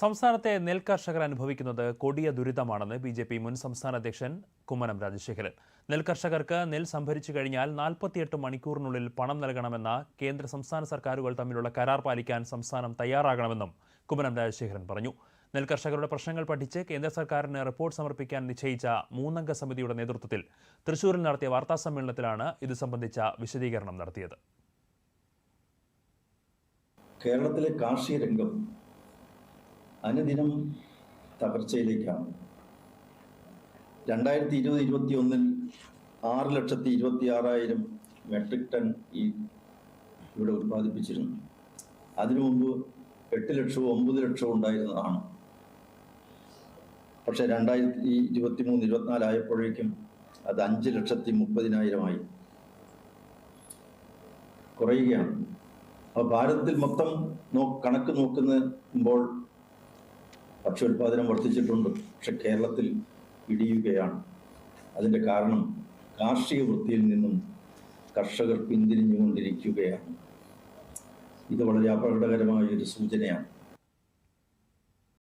സംസ്ഥാനത്തെ നെൽ കർഷകർ അനുഭവിക്കുന്നത് കൊടിയ ദുരിതമാണെന്ന് ബി ജെ പി മുൻ സംസ്ഥാന അധ്യക്ഷൻ കുമ്മനം രാജശേഖരൻ. നെൽ കർഷകർക്ക് നെൽ സംഭരിച്ചു കഴിഞ്ഞാൽ നാൽപ്പത്തിയെട്ട് മണിക്കൂറിനുള്ളിൽ പണം നൽകണമെന്ന കേന്ദ്ര സംസ്ഥാന സർക്കാരുകൾ തമ്മിലുള്ള കരാർ പാലിക്കാൻ സംസ്ഥാനം തയ്യാറാകണമെന്നും കുമ്മനം രാജശേഖരൻ പറഞ്ഞു. നെൽ കർഷകരുടെ പ്രശ്നങ്ങൾ പഠിച്ച് കേന്ദ്ര സർക്കാരിന് റിപ്പോർട്ട് സമർപ്പിക്കാൻ നിശ്ചയിച്ച മൂന്നംഗ സമിതിയുടെ നേതൃത്വത്തിൽ തൃശൂരിൽ നടത്തിയ വാർത്താ സമ്മേളനത്തിലാണ് ഇത് സംബന്ധിച്ച വിശദീകരണം നടത്തിയത്. കേരളത്തിലെ കാർഷിക രംഗം അനുദിനം തകർച്ചയിലേക്കാണ്. രണ്ടായിരത്തി ഇരുപത് ഇരുപത്തി ഒന്നിൽ ആറ് ലക്ഷത്തി ഇരുപത്തി ആറായിരം മെട്രിക് ടൺ ഈ ഇവിടെ ഉത്പാദിപ്പിച്ചിരുന്നു. അതിനു മുമ്പ് എട്ട് ലക്ഷവും ഒമ്പത് ലക്ഷവും ഉണ്ടായിരുന്നതാണ്. പക്ഷെ രണ്ടായിരത്തി ഇരുപത്തി മൂന്ന് ഇരുപത്തിനാലായപ്പോഴേക്കും അത് അഞ്ച് ലക്ഷത്തി മുപ്പതിനായിരമായി കുറയുകയാണ്. അപ്പോൾ ഭാരതത്തിൽ മൊത്തം നോ കണക്ക് നോക്കുമ്പോൾ ഭക്ഷ്യോൽപാദനം വർദ്ധിച്ചിട്ടുണ്ട്. പക്ഷെ കേരളത്തിൽ ഇടിയുകയാണ്. അതിന്റെ കാരണം കാർഷിക വൃത്തിയിൽ നിന്നും കർഷകർ പിന്തിരിഞ്ഞുകൊണ്ടിരിക്കുകയാണ്. ഇത് വളരെ അപകടകരമായ ഒരു സൂചനയാണ്.